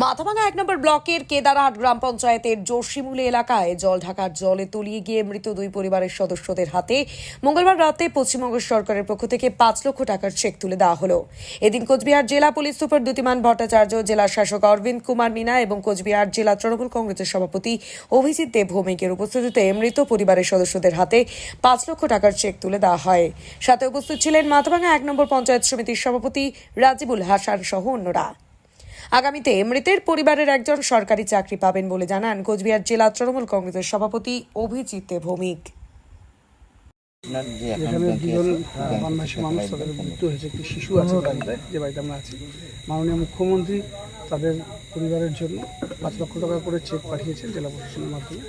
মাথাভাঙা এক নম্বর ব্লকের কেদারহাট গ্রাম পঞ্চায়েতের জোশিমুলি এলাকায় জল ঢাকার জলে তলিয়ে গিয়ে মৃত দুই পরিবারের সদস্যদের হাতে মঙ্গলবার রাতে পশ্চিমবঙ্গ সরকারের পক্ষ থেকে পাঁচ লক্ষ টাকার চেক তুলে দেওয়া হলো। এদিন কোচবিহার জেলা পুলিশ সুপার দ্যুতিমান ভট্টাচার্য, জেলা শাসক অরবিন্দ কুমার মিনা এবং কোচবিহার জেলা তৃণমূল কংগ্রেসের সভাপতি অভিজিৎ দেব ভৌমিকের উপস্থিতিতে মৃত পরিবারের সদস্যদের হাতে পাঁচ লক্ষ টাকার চেক তুলে দেওয়া হয়। সাথে উপস্থিত ছিলেন মাথাভাঙা এক নম্বর পঞ্চায়েত সমিতির সভাপতি রাজিবুল হাসান সহ অন্যরা। আগামীতে মৃতের পরিবারের একজন সরকারি চাকরি পাবেন বলে জানান কোচবিহার জেলা তৃণমূল কংগ্রেসের সভাপতি অভিজিৎ ভৌমিক। এখানে দুজন বাংলাদেশের মানুষ তাদের মৃত্যু হয়েছে একটি শিশু আছে যে বাড়িতে আমরা আছি। মাননীয় মুখ্যমন্ত্রী তাদের পরিবারের জন্য পাঁচ লক্ষ টাকা করে চেক পাঠিয়েছেন জেলা প্রশাসনের মাধ্যমে।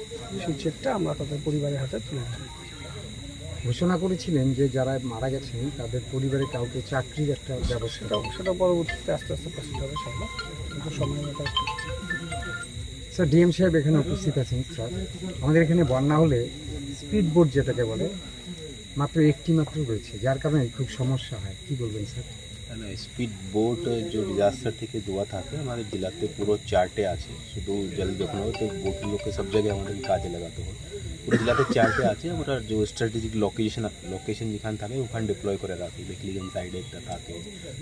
সেই চেকটা আমরা তাদের পরিবারের হাতে তুলে দিই ঘোষণা করেছিলেন যে যারা মারা গেছেন তাদের পরিবারে কাউকে চাকরির একটা ব্যবস্থা সেটা পরবর্তীতে আস্তে আস্তে প্রসিড হবে সেগুলো কিন্তু সময় মতো স্যার ডিএম সাহেব এখানে উপস্থিত আছেন স্যার। আমাদের এখানে বন্যা হলে স্পিড বোট যেটাকে বলে মাত্র একটি মাত্র রয়েছে যার কারণে খুব সমস্যা হয়। কি বলবেন স্যার? স্পিড বোট যে ডিজাস্টার থেকে দোয়া থাকে আমাদের জেলাতে পুরো চারটে আছে শুধু জল যখন হবে তো বোটগুলোকে সব জায়গায় আমাদের কাজে লাগাতে হয়। পুরো জেলাতে চারটে আছে ওটার যে স্ট্র্যাটেজিক লোকেশন লোকেশন যেখানে থাকে ওখানে ডিপ্লয় করে রাখি। বেকলিগঞ্জ সাইডে একটা থাকে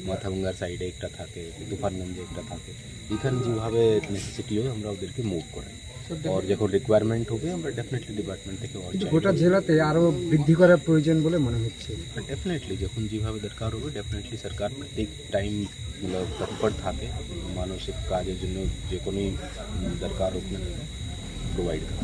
মাথাভঙ্গার সাইডে একটা থাকে তুফানগঞ্জে একটা থাকে। এখানে যেভাবে নেসেসিটি হয় আমরা ওদেরকে মুভ করাই। আর যখন রিকোয়ারমেন্ট হবে আমরা ডেফিনেটলি ডিপার্টমেন্ট থেকে গোটা জেলাতে আরও বৃদ্ধি করা প্রয়োজন বলে মনে হচ্ছে। ডেফিনেটলি যখন যেভাবে দরকার হবে ডেফিনেটলি সরকার প্রত্যেক টাইম তৎপর থাকে। মানসিক কাজের জন্য যে কোনো দরকার হোক না প্রোভাইড করা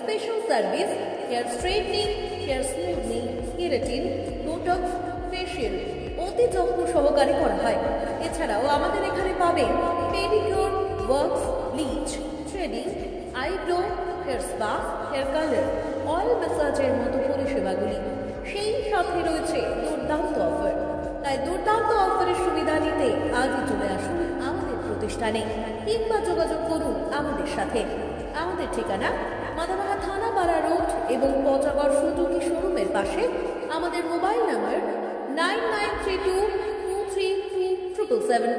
Special service hair straightening hair smoothing keratin botox facial অতি যত্ন সহকারে করা হয়। এছাড়াও আমাদের এখানে পাবেন pedicure works bleach threading, eyebrow, hair spa, hair colour oil ম্যাসাজের মতো পরিষেবাগুলি। সেই সাথে রয়েছে দুর্দান্ত অফার। তাই দুর্দান্ত অফারের সুবিধা নিতে আজই চলে আসুন আমাদের প্রতিষ্ঠানে। কিংবা যোগাযোগ করুন আমাদের সাথে। আমাদের ঠিকানা রোড এবং পচাগড় শোরুমের পাশে আমাদের mobile number nine nine three two two three two triple seven.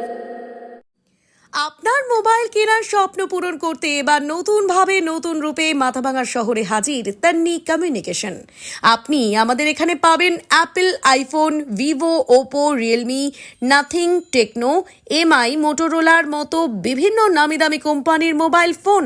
আপনার মোবাইল কেনার স্বপ্ন পূরণ করতে এবার নতুনভাবে নতুন রূপে মাথাভাঙা শহরে হাজির তান্নি কমিউনিকেশন। আপনি আমাদের এখানে পাবেন Apple iPhone Vivo Oppo Realme Nothing Tecno Mi মোটোরোলার মতো বিভিন্ন নামি দামি কোম্পানির মোবাইল ফোন।